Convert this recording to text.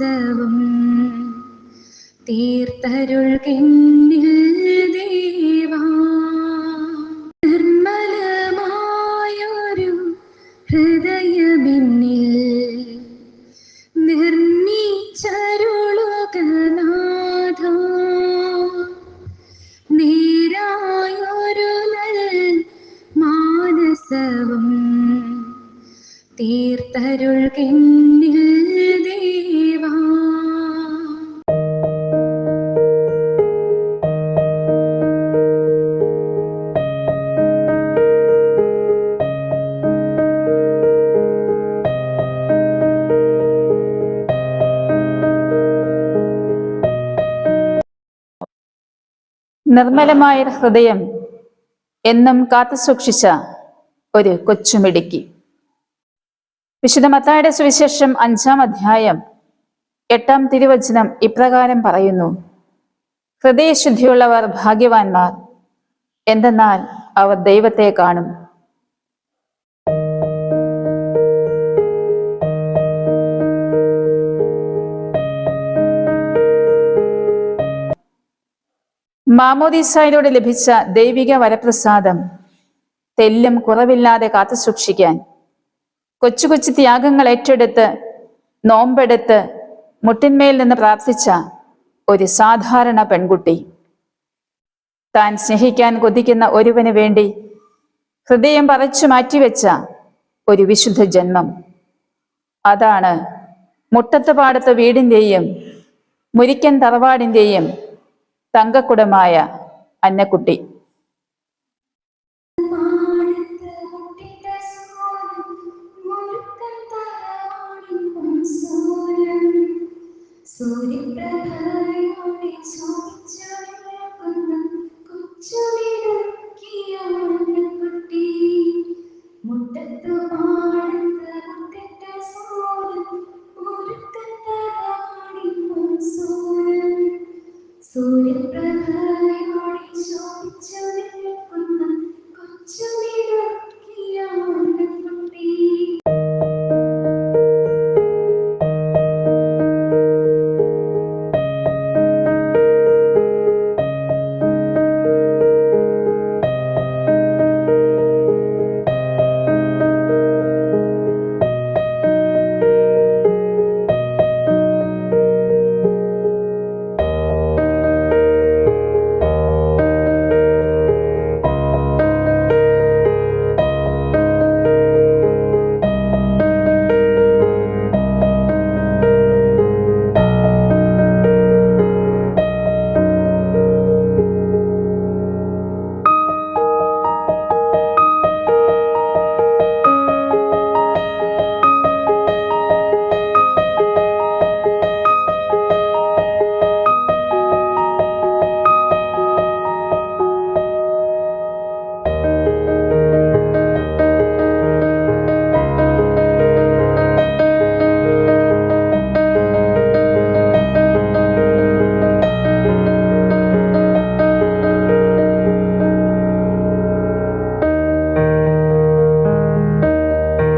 മാനസവും തീർത്തരുൾകിന്നിൽ ദേവാ. നിർമ്മലമായൊരു ഹൃദയമിന്നിൽ നിർമ്മിച്ചരുളുക നാഥ നേരായൊരു നൽ മാനസവും നിർമ്മലമായ ഹൃദയം എന്നും കാത്തുസൂക്ഷിച്ച ഒരു കൊച്ചുമിടുക്കി. വിശുദ്ധ മത്തായുടെ സുവിശേഷം അഞ്ചാം അധ്യായം എട്ടാം തിരുവചനം ഇപ്രകാരം പറയുന്നു ഹൃദയശുദ്ധിയുള്ളവർ ഭാഗ്യവാന്മാർ എന്തെന്നാൽ അവർ ദൈവത്തെ കാണും. മാമോദീസായിലൂടെ ലഭിച്ച ദൈവിക വരപ്രസാദം തെല്ലും കുറവില്ലാതെ കാത്തു സൂക്ഷിക്കാൻ കൊച്ചു കൊച്ചു ത്യാഗങ്ങൾ ഏറ്റെടുത്ത് നോമ്പെടുത്ത് മുട്ടിന്മേൽ നിന്ന് പ്രാർത്ഥിച്ച ഒരു സാധാരണ പെൺകുട്ടി. താൻ സ്നേഹിക്കാൻ കൊതിക്കുന്ന ഒരുവന് വേണ്ടി ഹൃദയം പറിച്ചു മാറ്റിവെച്ച ഒരു വിശുദ്ധ ജന്മം. അതാണ് മുട്ടത്ത് പാടത്തെ വീടിന്റെയും മുരിക്കൻ തറവാടിന്റെയും തങ്കക്കുടമായ അന്നക്കുട്ടി. സൂര്യപ്രഭയും